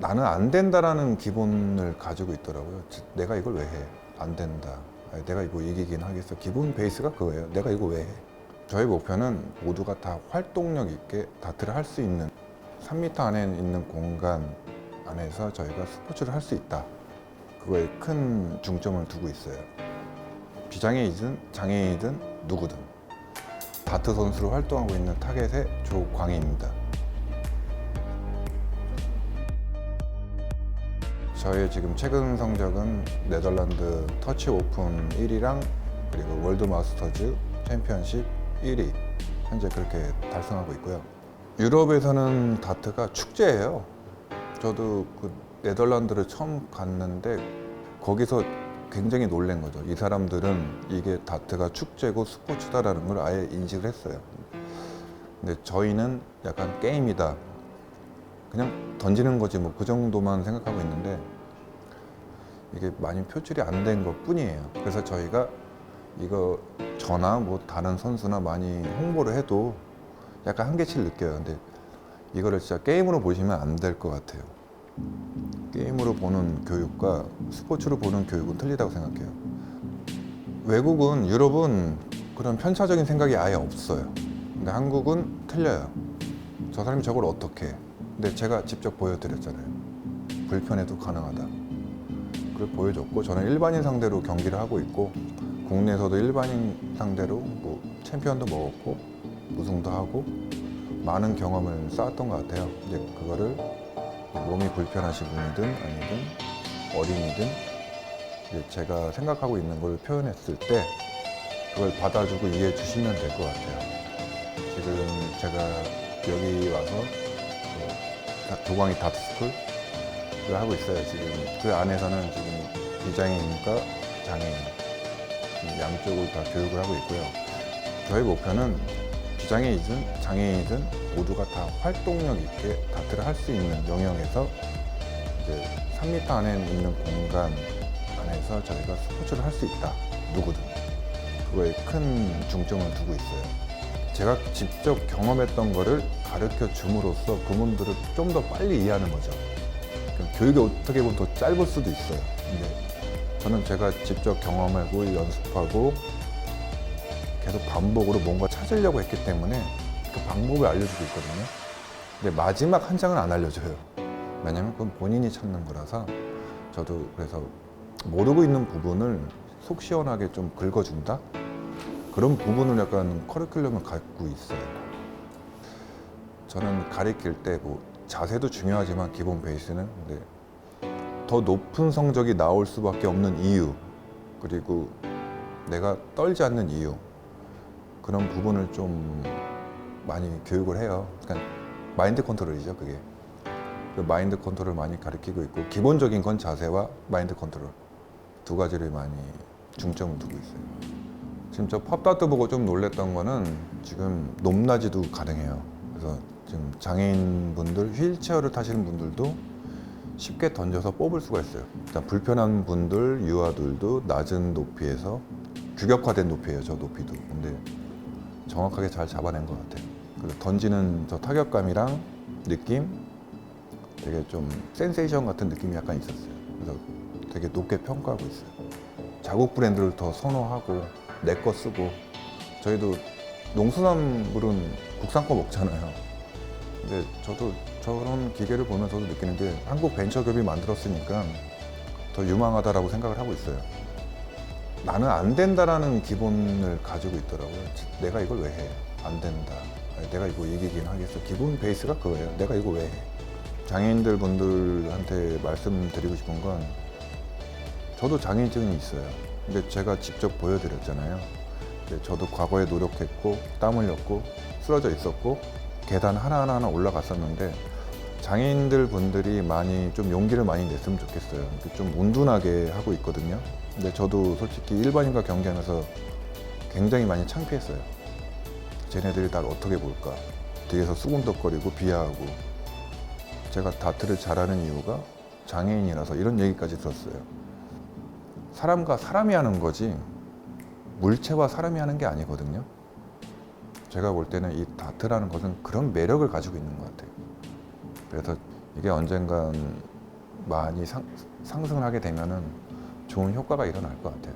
나는 안 된다라는 기본을 가지고 있더라고요. 지- 내가 이걸 왜 해? 안 된다. 내가 이거 이기긴 하겠어. 기본 베이스가 그거예요. 내가 이거 왜 해? 저희 목표는 모두가 다 활동력 있게 다트를 할 수 있는 3m 안에 있는 공간 안에서 저희가 스포츠를 할 수 있다. 그거에 큰 중점을 두고 있어요. 비장애이든 장애인이든 누구든 다트 선수로 활동하고 있는 타겟의 조광희입니다. 저의 지금 최근 성적은 네덜란드 터치 오픈 1위랑 그리고 월드 마스터즈 챔피언십 1위 현재 그렇게 달성하고 있고요. 유럽에서는 다트가 축제예요. 저도 그 네덜란드를 처음 갔는데 거기서 굉장히 놀란 거죠. 이 사람들은 이게 다트가 축제고 스포츠다라는 걸 아예 인식을 했어요. 근데 저희는 약간 게임이다. 그냥 던지는 거지 뭐 그 정도만 생각하고 있는데 이게 많이 표출이 안 된 것 뿐이에요. 그래서 저희가 이거 저나 뭐 다른 선수나 많이 홍보를 해도 약간 한계치를 느껴요. 근데 이거를 진짜 게임으로 보시면 안 될 것 같아요. 게임으로 보는 교육과 스포츠로 보는 교육은 틀리다고 생각해요. 외국은 유럽은 그런 편차적인 생각이 아예 없어요. 근데 한국은 틀려요. 저 사람이 저걸 어떻게 해? 근데 제가 직접 보여드렸잖아요. 불편해도 가능하다. 그걸 보여줬고 저는 일반인 상대로 경기를 하고 있고 국내에서도 일반인 상대로 뭐 챔피언도 먹었고 우승도 하고 많은 경험을 쌓았던 것 같아요. 이제 그거를 몸이 불편하신 분이든 아니든 어린이든 이제 제가 생각하고 있는 걸 표현했을 때 그걸 받아주고 이해해 주시면 될 것 같아요. 지금 제가 여기 와서 조광희 다트스쿨을 하고 있어요. 지금 그 안에서는 지금 비장애인과 장애인 이 양쪽을 다 교육을 하고 있고요. 저희 목표는 비장애이든 장애인이든 모두가 다 활동력 있게 다트를 할 수 있는 영역에서 이제 3m 안에 있는 공간 안에서 저희가 스포츠를 할 수 있다. 누구든. 그거에 큰 중점을 두고 있어요. 제가 직접 경험했던 거를 가르쳐 줌으로써 그분들을 좀 더 빨리 이해하는 거죠. 교육이 어떻게 보면 더 짧을 수도 있어요. 근데 저는 제가 직접 경험하고 연습하고 계속 반복으로 뭔가 찾으려고 했기 때문에 그 방법을 알려주고 있거든요. 근데 마지막 한 장은 안 알려줘요. 왜냐면 그건 본인이 찾는 거라서 저도 그래서 모르고 있는 부분을 속 시원하게 좀 긁어준다? 그런 부분을 약간 커리큘럼을 갖고 있어요. 저는 가리킬 때 뭐 자세도 중요하지만 기본 베이스는 근데 더 높은 성적이 나올 수밖에 없는 이유 그리고 내가 떨지 않는 이유 그런 부분을 좀 많이 교육을 해요. 그러니까 마인드 컨트롤이죠, 그게. 그 마인드 컨트롤을 많이 가르치고 있고 기본적인 건 자세와 마인드 컨트롤 두 가지를 많이 중점을 두고 있어요. 지금 저 팝다트 보고 좀 놀랬던 거는 지금 높낮이도 가능해요. 그래서 지금 장애인 분들, 휠체어를 타시는 분들도 쉽게 던져서 뽑을 수가 있어요. 일단 불편한 분들, 유아들도 낮은 높이에서 규격화된 높이에요, 저 높이도. 근데 정확하게 잘 잡아낸 것 같아요. 그래서 던지는 저 타격감이랑 느낌 되게 좀 센세이션 같은 느낌이 약간 있었어요. 그래서 되게 높게 평가하고 있어요. 자국 브랜드를 더 선호하고 내 거 쓰고 저희도 농수산물은 국산 거 먹잖아요. 근데 저도 저런 기계를 보면서도 느끼는 게 한국 벤처기업이 만들었으니까 더 유망하다라고 생각을 하고 있어요. 나는 안 된다라는 기본을 가지고 있더라고요. 지- 내가 이걸 왜 해? 안 된다. 내가 이거 이기긴 하겠어. 기본 베이스가 그거예요. 내가 이거 왜 해? 장애인들 분들한테 말씀드리고 싶은 건 저도 장애인증이 있어요. 근데 제가 직접 보여드렸잖아요. 저도 과거에 노력했고 땀 흘렸고 쓰러져 있었고 계단 하나하나 하나 올라갔었는데 장애인들 분들이 많이 좀 용기를 많이 냈으면 좋겠어요. 좀 온둔하게 하고 있거든요. 근데 저도 솔직히 일반인과 경기하면서 굉장히 많이 창피했어요. 쟤네들이 날 어떻게 볼까? 뒤에서 수군덕거리고 비하하고 제가 다트를 잘하는 이유가 장애인이라서 이런 얘기까지 들었어요. 사람과 사람이 하는 거지 물체와 사람이 하는 게 아니거든요. 제가 볼 때는 이 다트라는 것은 그런 매력을 가지고 있는 것 같아요. 그래서 이게 언젠간 많이 상, 상승을 하게 되면은 좋은 효과가 일어날 것 같아요.